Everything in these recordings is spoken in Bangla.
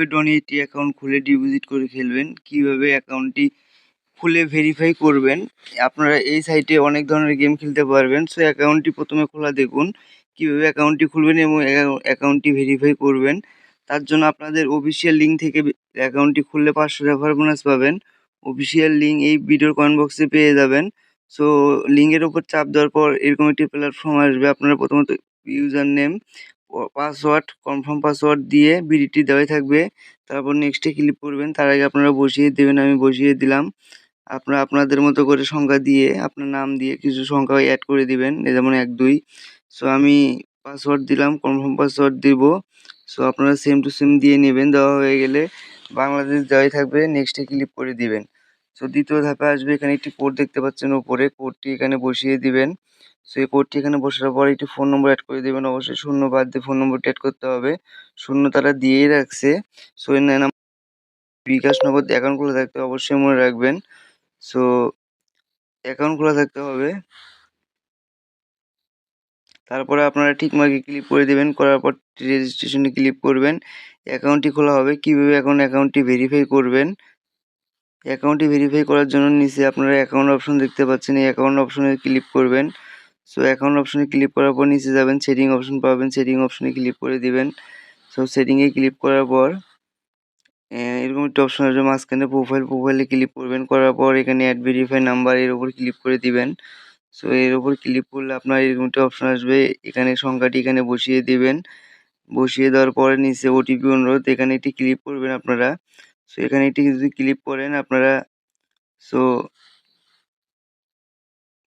কীভাবে ডনেটি অ্যাকাউন্ট খুলে ডিপোজিট করে খেলবেন কীভাবে অ্যাকাউন্টটি খুলে ভেরিফাই করবেন, আপনারা এই সাইটে অনেক ধরনের গেম খেলতে পারবেন। সো অ্যাকাউন্টটি প্রথমে খোলা দেখুন, কীভাবে অ্যাকাউন্টটি খুলবেন এবং অ্যাকাউন্টটি ভেরিফাই করবেন। তার জন্য আপনাদের অফিসিয়াল লিঙ্ক থেকে অ্যাকাউন্টটি খুললে পাঁচশো রেফার বোনাস পাবেন। অফিসিয়াল লিঙ্ক এই ভিডিওর কমেন্ট বক্সে পেয়ে যাবেন। সো লিঙ্কের ওপর চাপ দেওয়ার পর এরকম একটি প্ল্যাটফর্ম আসবে। আপনারা প্রথমত user name password confirm password দিয়ে বিডিটি দেওয়াই থাকবে। তারপর নেক্সটে ক্লিক করবেন, তার আগে আপনারা বসিয়ে দেবেন, আমি বসিয়ে দিলাম। আপনারা আপনাদের মতো করে সংখ্যা দিয়ে, আপনার নাম দিয়ে কিছু সংখ্যা অ্যাড করে দিবেন যেমন এক, দুই। সো আমি পাসওয়ার্ড দিলাম কনফার্ম পাসওয়ার্ড দিব। সো আপনারা সেম টু সেম দিয়ে নেবেন, দেওয়া হয়ে গেলে বাংলাদেশ দেওয়াই থাকবে নেক্সটে ক্লিক করে দিবেন। সো দ্বিতীয় ধাপে আসবে, এখানে একটি কোড দেখতে পাচ্ছেন ওপরে কোডটি এখানে বসিয়ে দিবেন। সো এই কোডটি এখানে বসার পর একটি ফোন নম্বর অ্যাড করে দেবেন। অবশ্যই শূন্য বাদ দিয়ে ফোন নম্বরটি অ্যাড করতে হবে। শূন্য তারা দিয়েই রাখছে। সো এর নাম বিকাশ নগদ অ্যাকাউন্ট খোলা থাকতে অবশ্যই মনে রাখবেন। সো অ্যাকাউন্ট খোলা থাকতে হবে। তারপরে আপনারা ঠিক মার্কে ক্লিক করে দেবেন। করার পর রেজিস্ট্রেশনে ক্লিক করবেন। অ্যাকাউন্টটি খোলা হবে। কীভাবে এখন অ্যাকাউন্টটি ভেরিফাই করবেন? অ্যাকাউন্টটি ভেরিফাই করার জন্য নিচে আপনারা অ্যাকাউন্ট অপশন দেখতে পাচ্ছেন। এই অ্যাকাউন্ট অপশনে ক্লিক করবেন। সো অ্যাকাউন্ট অপশনে ক্লিক করার পর নিচে যাবেন সেটিং অপশন পাবেন সেটিং অপশনে ক্লিক করে দিবেন। সো সেটিংয়ে ক্লিক করার পর এরকম একটা অপশন আসবে মাঝখানে প্রোফাইল প্রোফাইলে ক্লিক করবেন, করার পর এখানে অ্যাড ভেরিফাই নাম্বার এর উপর ক্লিক করে দিবেন। সো এর উপর ক্লিক করলে আপনার এরকম একটা অপশন আসবে, এখানে সংখ্যাটি এখানে বসিয়ে দিবেন। বসিয়ে দেওয়ার পরে নিচে ওটিপি অনুরোধ, এখানে একটি ক্লিক করবেন আপনারা। সো এখানে একটি যদি ক্লিক করেন আপনারা সো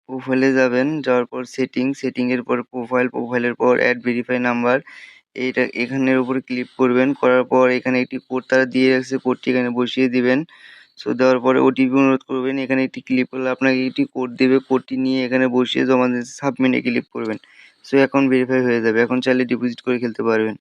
প্রোফাইলে যাবেন, যাওয়ার পর সেটিং সেটিংয়ের পর প্রোফাইল প্রোফাইলের পর অ্যাড ভেরিফাই নাম্বার এইটা এখানের উপরে ক্লিক করবেন, করার পর এখানে একটি কোড তারা দিয়ে রাখছে কোডটি এখানে বসিয়ে দিবেন। সো দেওয়ার পরে ওটিপি অনুরোধ করবেন, এখানে একটি ক্লিক করলে আপনাকে একটি কোড দেবে কোডটি নিয়ে এখানে বসিয়ে জমা সাবমিটে ক্লিক করবেন। সো অ্যাকাউন্ট ভেরিফাই হয়ে যাবে। এখন চাইলে ডিপোজিট করে খেলতে পারবেন।